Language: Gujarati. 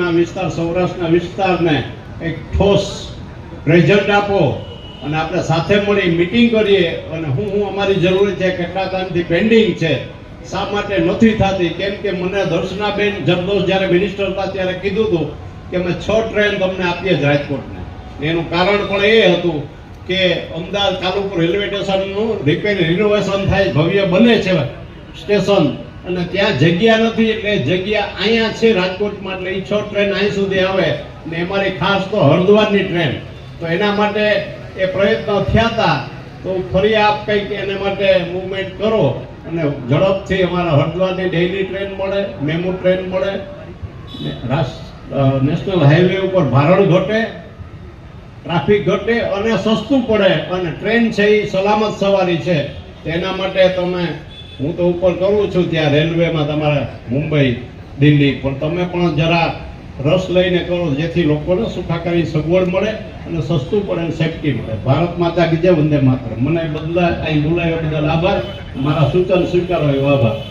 કચ્છના વિસ્તાર, સૌરાષ્ટ્રના વિસ્તારને એક ઠોસ રિઝલ્ટ આપો અને આપણે સાથે મળી મિટિંગ કરીએ અને હું હું અમારી જરૂરી છે કેટલા ટાઈમથી પેન્ડિંગ છે, શા માટે નથી થતી? કેમ કે મને દર્શનાબેન જરદોશ જ્યારે મિનિસ્ટર હતા ત્યારે કીધું હતું કે અમે છ ટ્રેન તમને આપીએ જ રાજકોટને. એનું કારણ પણ એ હતું કે અમદાવાદ કાલુપુર રેલવે સ્ટેશનનું રિપેર રિનોવેશન થાય, ભવ્ય બને છે સ્ટેશન. અને ત્યાં જગ્યા નથી, એટલે જગ્યા અહીંયા છે રાજકોટમાં, એટલે એ છ ટ્રેન અહીં સુધી આવે. ને અમારી ખાસ તો હરદ્વારની ટ્રેન તો એના માટે એ પ્રયત્નો થયા હતા તો ફરી આપ કંઈક એને માટે મૂવમેન્ટ કરો અને ઝડપથી અમારા હરદ્વારની ડેઇલી ટ્રેન મળે, મેમુ ટ્રેન મળે. ને નેશનલ હાઈવે ઉપર ભારણ ઘટે ટ્રાફિક ઘટે અને સસ્તું પડે. અને ટ્રેન છે એ સલામત સવારી છે. તેના માટે તમે હું તો ઉપર કરું છું ત્યાં રેલવેમાં તમારે મુંબઈ, દિલ્હી. પણ તમે પણ જરા રસ લઈને કરો, જેથી લોકોને સુખાકારી, સગવડ મળે અને સસ્તું પડે અને સેફટી મળે. ભારત માતા કી જય વંદે માત્ર મને બદલા અહીં બોલાવ્યા બદલ આભાર. મારા સૂચન સ્વીકારો એવો આભાર.